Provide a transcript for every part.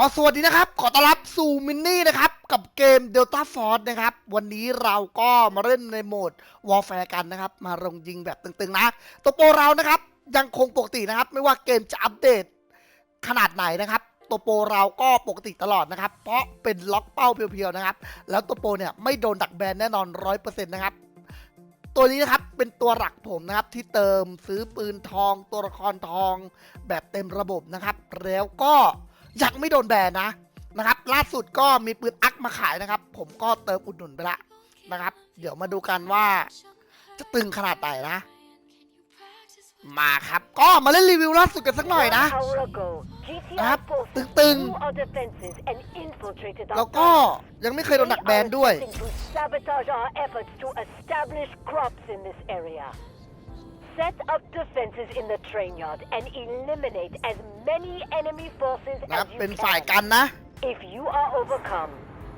ก็สวัสดีนะครับ ขอต้อนรับสู่มินนี่นะครับ กับเกม Delta Force นะครับ วันนี้เราก็มาเล่นในโหมด Warfare กันนะครับ มาลงยิงแบบตึงๆนะ ตัวโปรเรานะครับ ยังคงปกตินะครับ ไม่ว่าเกมจะอัปเดตขนาดไหนนะครับ ตัวโปรเราก็ปกติตลอดนะครับ เพราะเป็นล็อกเป้าเพียวๆนะครับ แล้วตัวโปรเนี่ยไม่โดนดักแบนแน่นอน 100%นะครับตัวนี้นะครับเป็นตัวหลักผมนะครับที่เติมซื้อปืนทองตัวละครทองแบบเต็มระบบนะครับ แล้วก็ ยังไม่โดนแบนนะนะครับ ล่าสุดก็มีปืนอักมาขายนะครับ ผมก็เติมอุดหนุนไปละนะครับ เดี๋ยวมาดูกันว่า จะตึงขนาดไหนนะ มาครับ ก็มาเล่นรีวิวล่าสุดกันสักหน่อยนะนะครับตึงๆแล้วก็ยังไม่เคยโดนดักแบนด้วย Set up defenses in the train yard and eliminate as many enemy forces นะครับ as you เป็นฝ่าย can. กันนะ If you are overcome,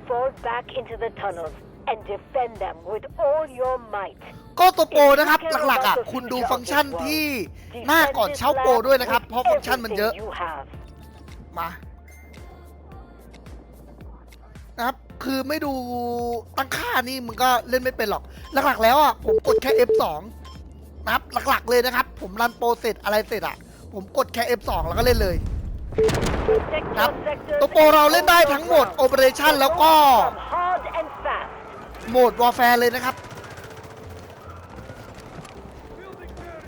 fall back into the tunnels and defend them with all your might. ก็ตัวโปรนะครับ หลักๆอะคุณดูฟังก์ชันที่หน้าก่อนเช่าโปรด้วยนะครับ เพราะฟังก์ชันมันเยอะ Everything you have. มานะครับ คือไม่ดูตั้งค่านี่มึงก็เล่นไม่เป็นหรอก หลักๆแล้วอะผมกดแค่ F2 นะครับหลักๆเลยนะครับ ผมรันโปรเสร็จอะไรเสร็จอะ ผมกดแค่ F2 แล้วก็เล่นเลยครับตัวโปรเราเล่นได้ทั้งหมด and Operation แล้วก็โหมดวอ r แฟร์เลยนะครับ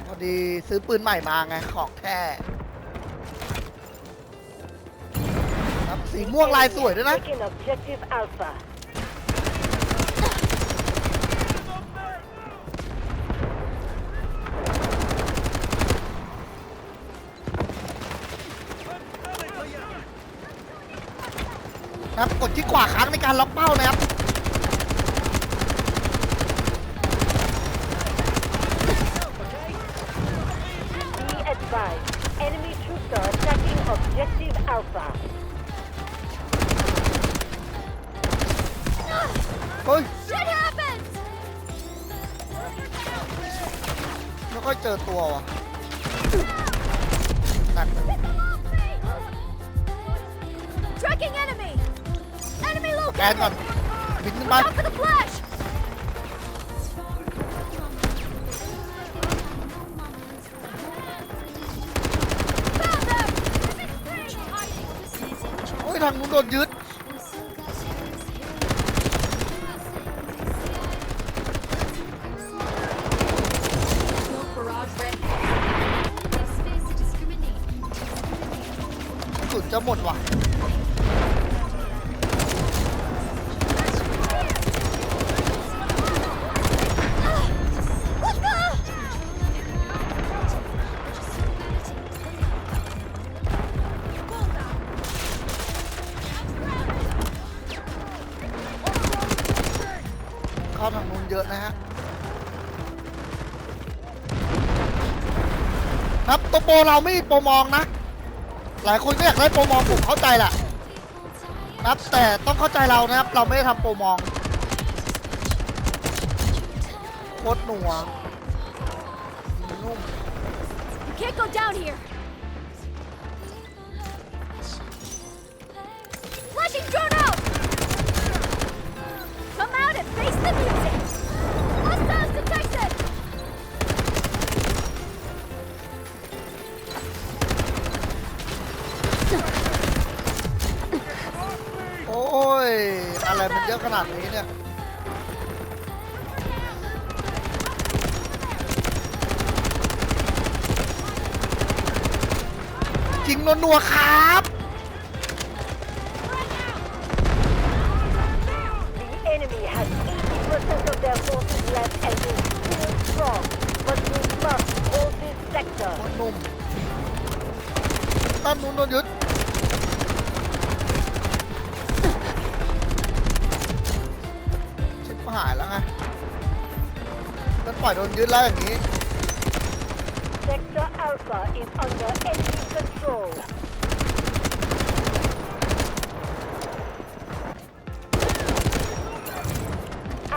พอดีซื้อปืนใหม่มาไงของแท้ครับสีม่วงลายสวยด้วยนะ Taking objective Alpha. ครับกดที่ขวาค้างในการล็อกเป้านะครับ Be advised, enemy troops are attacking objective Alpha. เฮ้ย Shit happens! ไม่ค่อยเจอตัวว่ะนั่นน่ะ Tracking enemy! Enemy แกน located! ก่อนบินขึ้นไป Out for the flash! Found them! โอ้ยทางนู้นโดนยึดสุดจะหมดว่ะ เข้าทางนู้นเยอะนะฮะครับตัวโปรเราไม่มีโปรมองนะ หลายคนก็อยากได้โปรมองผมเข้าใจแหละครับแต่ต้องเข้าใจเรานะครับ เราไม่ได้ทำโปรมองโคตรหนัวนุ่ม You can't go down here! Flashing drone โอ้ย อะไรมันเยอะขนาดนี้เนี่ย จริงนัวๆครับานนู้นโดนยึดชิบหายแล้วไงมันปล่อยโดนยึดแล้วอย่างนี้ Sector Alpha is under enemy control.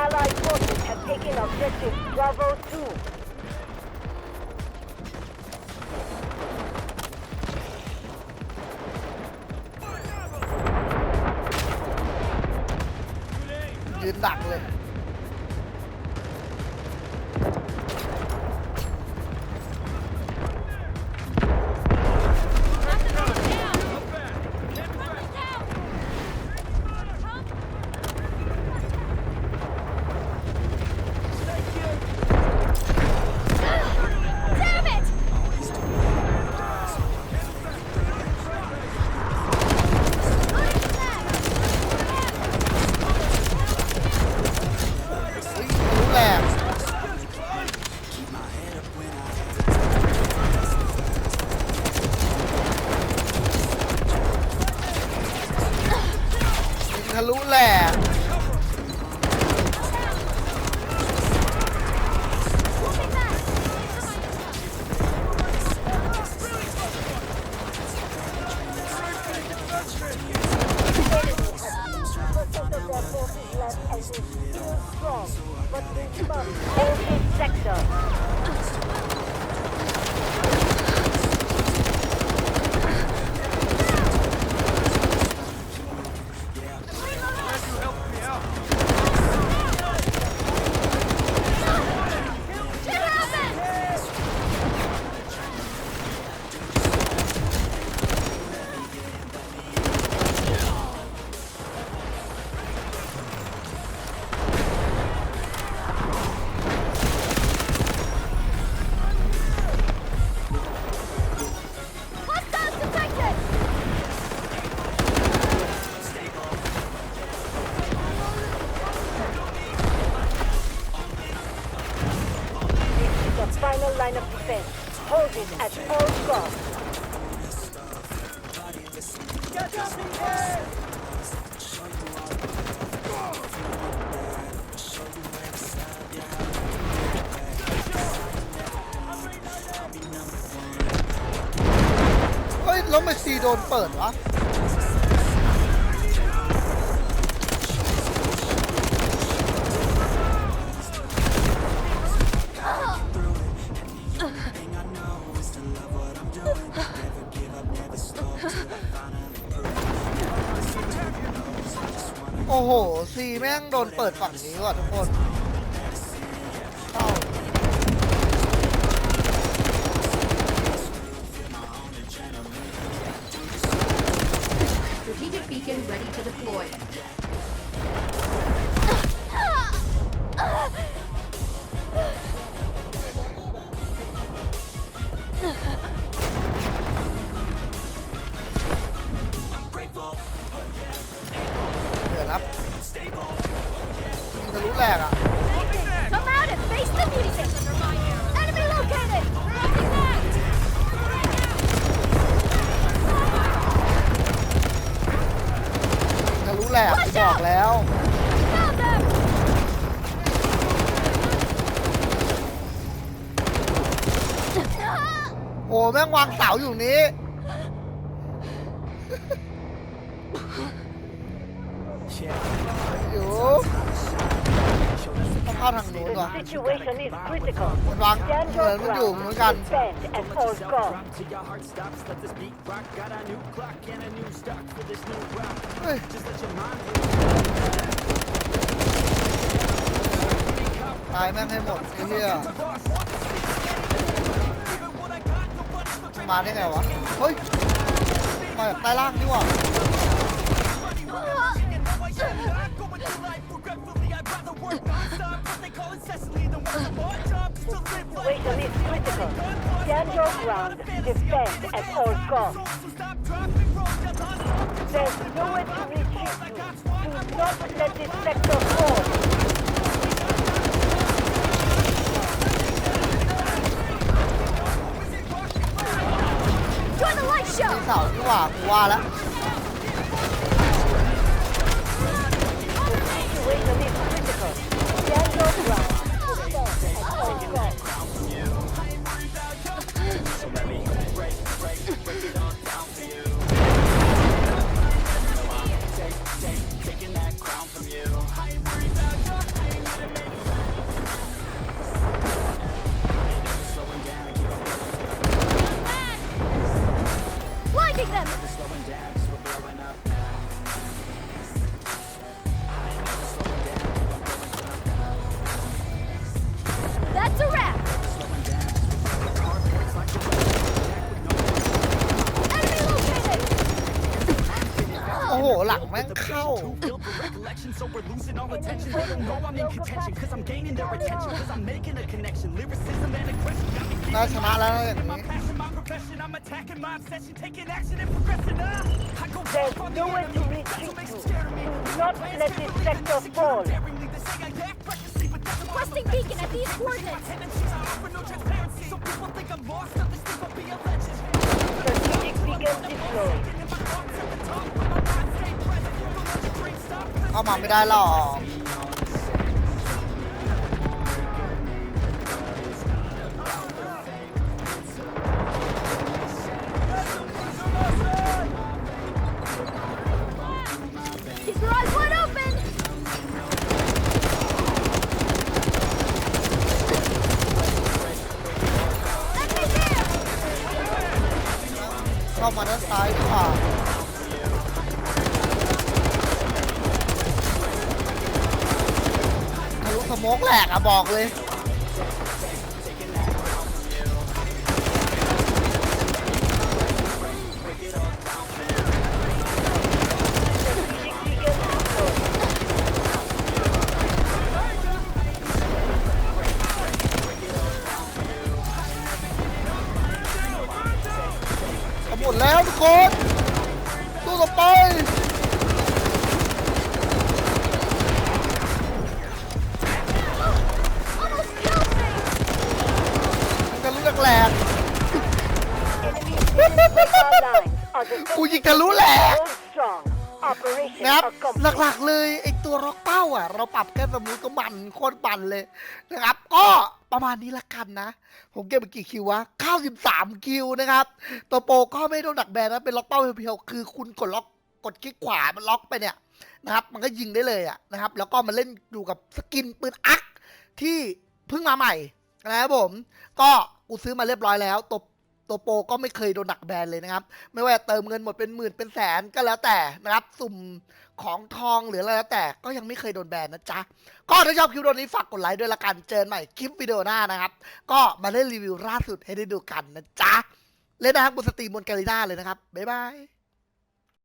Allied forces have taken objective Bravo 2. What do you think about? Hold it at all costs. เฮ้ยแล้วมันซีโดนเปิดวะ ม่งโดนเปิดฝั่งนี้ว่ะทุกคนเข้า ยิงทะลุแหลกอะ Come out and face the music! Enemy located! Rocking back! ทะลุแหลกบอกแล้ว Found them! โอ้แม่งวางเสาอยู่นี้อ เข้าทางนู้น The ว่ะ situation is critical. มันวาง Stand เหมื your อนมันอยู่ ground. เหมือนกัน Defend at all costs. till your heart stops. Let this beat rock. Got a new clock and a new stock for this new rock. เฮ้ย Just let your mind ตายแม่งให้หมดไอ้เหี้ย มาได้ไงวะ เฮ้ย มาจากใต้ล่างนี่หว่า situation is critical. Stand your ground. Defend at all costs. There's nowhere to retreat. Do not let this sector fall. Join the light show. Them! หหลังแม่งเข้า Filled with recollection, so we're losing all attention. They don't know I'm in contention, cause I'm gaining their attention, cause I'm making a connection. Lyricism and aggression got me น่าชนะแล้วนะอย่าง my นี้ passion, my profession. I'm attacking my obsession, taking action and progressing. Uh, I go There's off on the nowhere to enemy. That's retreat what makes to. them scared of me. Do not let this sector fall. Daringly, they say I act recklessly, but that's why I'm Requesting beacon at these coordinates. tendencies. I offer เข้ามาไม่ได้หรอก Keep your eyes wide open! Enemy here! เข้ามาด้านซ้ายดีกว่า มกแหลกอะบอกเลย กูยิงทะลุแหลก Hold strong. Operation นะครับหลักๆเลยไอตัวร็อกเป้าอะ เราปรับแค่สมูทก็มันโคตรปั่นเลยนะครับ ก็ประมาณนี้ละกันนะ ผมเก็บไปกี่คิววะ 93 คิวนะครับ ตัวโปรก็ไม่โดนดักแบนนะเป็นล็อกเป้าเพียวๆคือคุณกดล็อกกดคลิกขวามันล็อกไปเนี่ยนะครับ มันก็ยิงได้เลยอะนะครับ แล้วก็มาเล่นอยู่กับสกินปืนอักที่เพิ่งมาใหม่นะครับผม ก็กูซื้อมาเรียบร้อยแล้วตัว ตัวโปรก็ไม่เคยโดนดักแบนเลยนะครับ ไม่ว่าเติมเงินหมดเป็นหมื่นเป็นแสนก็แล้วแต่นะครับ สุ่มของทองหรืออะไรแล้วแต่ก็ยังไม่เคยโดนแบนนะจ๊ะ ก็ถ้าชอบคลิปวิดีโอนี้ฝากกดไลค์ด้วยละกันเจอกันใหม่คลิปวิดีโอหน้านะครับ ก็มาเล่นรีวิวล่าสุดให้ได้ดูกันนะจ๊ะเล่นนะครับบนสตรีมบนแกลิน่าเลยนะครับบ๊ายบาย